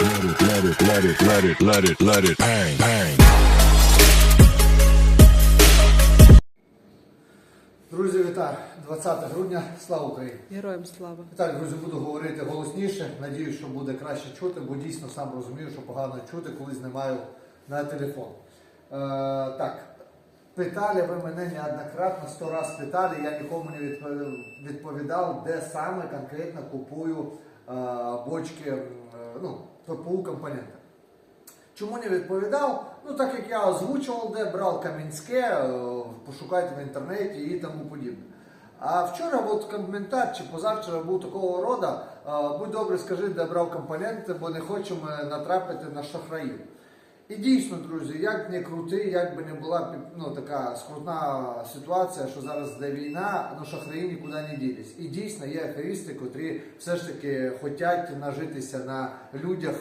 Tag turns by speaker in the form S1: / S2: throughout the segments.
S1: Let it, let it, let it, let it, let it, let it bang, bang.
S2: Друзі, вітаю! 20 грудня, слава Україні!
S3: Героям слава.
S2: Так, друзі, буду говорити голосніше. Надіюсь, що буде краще чути, бо дійсно сам розумію, що погано чути, коли знімаю на телефон. Е, так, питали ви мене неоднократно, сто раз питали, я нікому не відповідав, де саме конкретно купую е, бочки, ну, ППУ компоненти. Чому не відповідав? Ну так як я озвучував, де брав Кам'янське, е, пошукайте в інтернеті і тому подібне. А вчора був коментар чи позавчора був такого роду, е, будь добре, скажи, де брав компоненти, бо не хочемо натрапити на шахраїв. І дійсно, друзі, як не крути, як би не була ну, така скрутна ситуація, що зараз йде війна, ну шахраї нікуди не ділись. І дійсно є аферисти, котрі все ж таки хочуть нажитися на людях.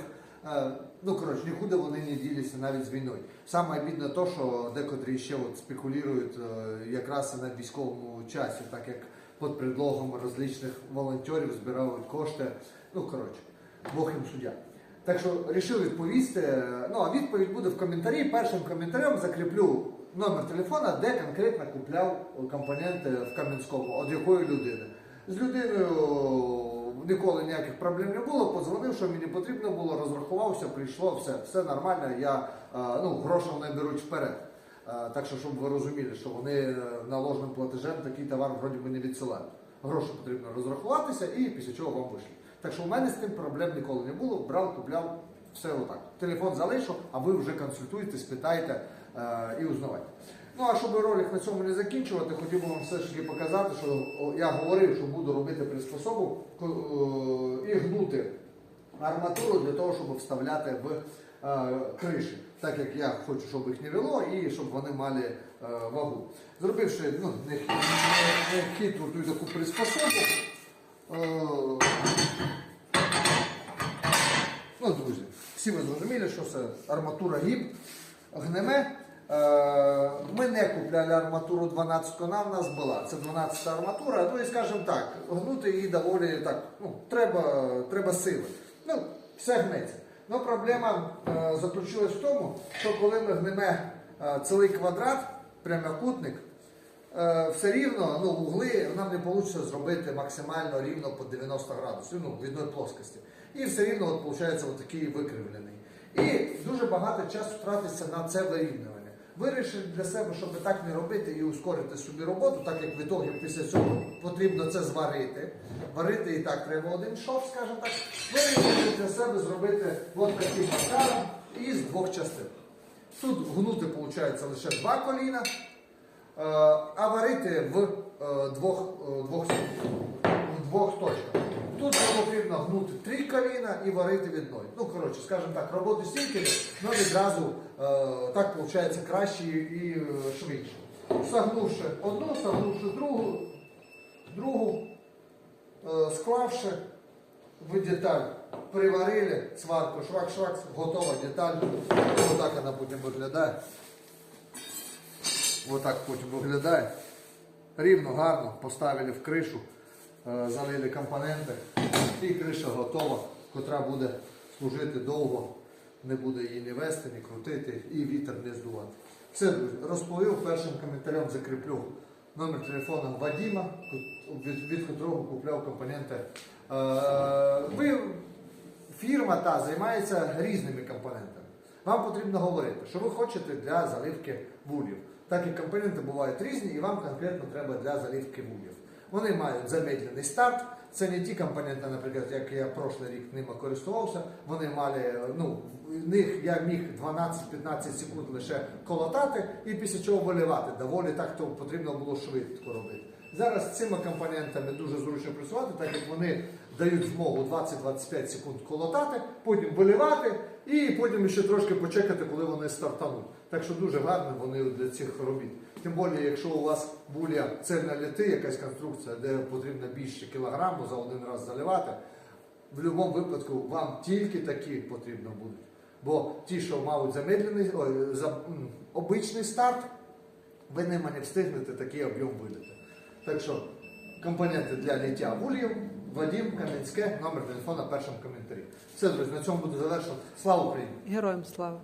S2: Е, Ну, коротше, нікуди вони не ділися навіть з війною. Саме обідно то, що декотрі ще от спекулюють е, якраз на військовому часі, так як під предлогом розличних волонтерів збирають кошти. Ну, коротше, Бог їм суддя. Так що вирішив відповісти. е, Ну, а відповідь буде в коментарі. Першим коментарем закріплю номер телефона, де конкретно купляв компоненти в Кам'янському, від якої людини. З людиною ніколи ніяких проблем не було. Подзвонив, що мені потрібно було, розрахувався, прийшло, все, все нормально. Я е, ну, гроші вони беруть вперед. Е, Так що, щоб ви розуміли, що вони е, наложеним платежем такий товар вроді би не відсилають. Гроші потрібно розрахуватися і після чого вам вийшли. Так що у мене з тим проблем ніколи не було. Брав, купляв, все отак. Телефон залишу, а ви вже консультуєтесь, питайте е, і узнавайте. Ну а щоб ролик на цьому не закінчувати, хотів би вам все ж таки показати, що я говорив, що буду робити приспособу е, і гнути арматуру для того, щоб вставляти в е, криші. Так як я хочу, щоб їх не вело і щоб вони мали е, вагу. Зробивши ну, не, не, не хитру таку приспособу. Ну, друзі, всі ви зрозуміли, що це арматура гіб, гнеме. Е, Ми не купляли арматуру 12 вона в нас була. Це 12 арматура. Ну і скажімо так, гнути її доволі так, ну, треба, треба сили. Ну, все гнеться. Ну, проблема е, заключилась в тому, що коли ми гнеме цілий квадрат, прямокутник, все рівно ну, угли нам не вийде зробити максимально рівно по 90 градусів, ну, в одній плоскості. І все рівно от, виходить от такий викривлений. І дуже багато часу втратиться на це вирівнювання. Вирішив для себе, щоб так не робити і ускорити собі роботу, так як в ітогі після цього потрібно це зварити. Варити і так треба один шов, скажімо так. Вирішив для себе зробити от таким макаром із двох частин. Тут гнути виходить лише два коліна. Е, а варити в е, двох, е, двох, двох точках. Тут потрібно гнути три коліна і варити відною. Ну, коротше, скажімо так, роботу стільки, але відразу так виходить краще і швидше. Сагнувши одну, сагнувши другу, другу, склавши в деталь, приварили сварку, швак-швак, готова деталь. Ось так вона потім виглядає. Отак потім виглядає. Рівно, гарно поставили в кришу, е, залили компоненти і криша готова, котра буде служити довго, не буде її не вести, не крутити і вітер не здувати. Все, друзі, розповів, першим коментарем закріплю номер телефону Вадима, від, котрого купляв компоненти. Е, Ви, фірма та займається різними компонентами. Вам потрібно говорити, що ви хочете для заливки вулів. Так як компоненти бувають різні, і вам конкретно треба для заливки вулів. Вони мають замедлений старт. Це не ті компоненти, наприклад, як я прошлий рік ними користувався. Вони мали, ну, в них я міг 12-15 секунд лише колотати і після чого виливати. Доволі так то потрібно було швидко робити. Зараз цими компонентами дуже зручно працювати, так як вони дають змогу 20-25 секунд колотати, потім виливати і потім ще трошки почекати, коли вони стартануть. Так що дуже гарно вони для цих робіт. Тим більше, якщо у вас буля цельна літи, якась конструкція, де потрібно більше кілограму за один раз заливати, в будь-якому випадку вам тільки такі потрібно будуть. Бо ті, що мають замедлений, ой, за, м, обичний старт, ви ними не встигнете такий об'єм видати. Так що компоненти для ліття вулів Вадим Кам'янське, номер телефона першому коментарі. Все, друзі, на цьому буду завершувати. Слава Україні!
S3: Героям слава!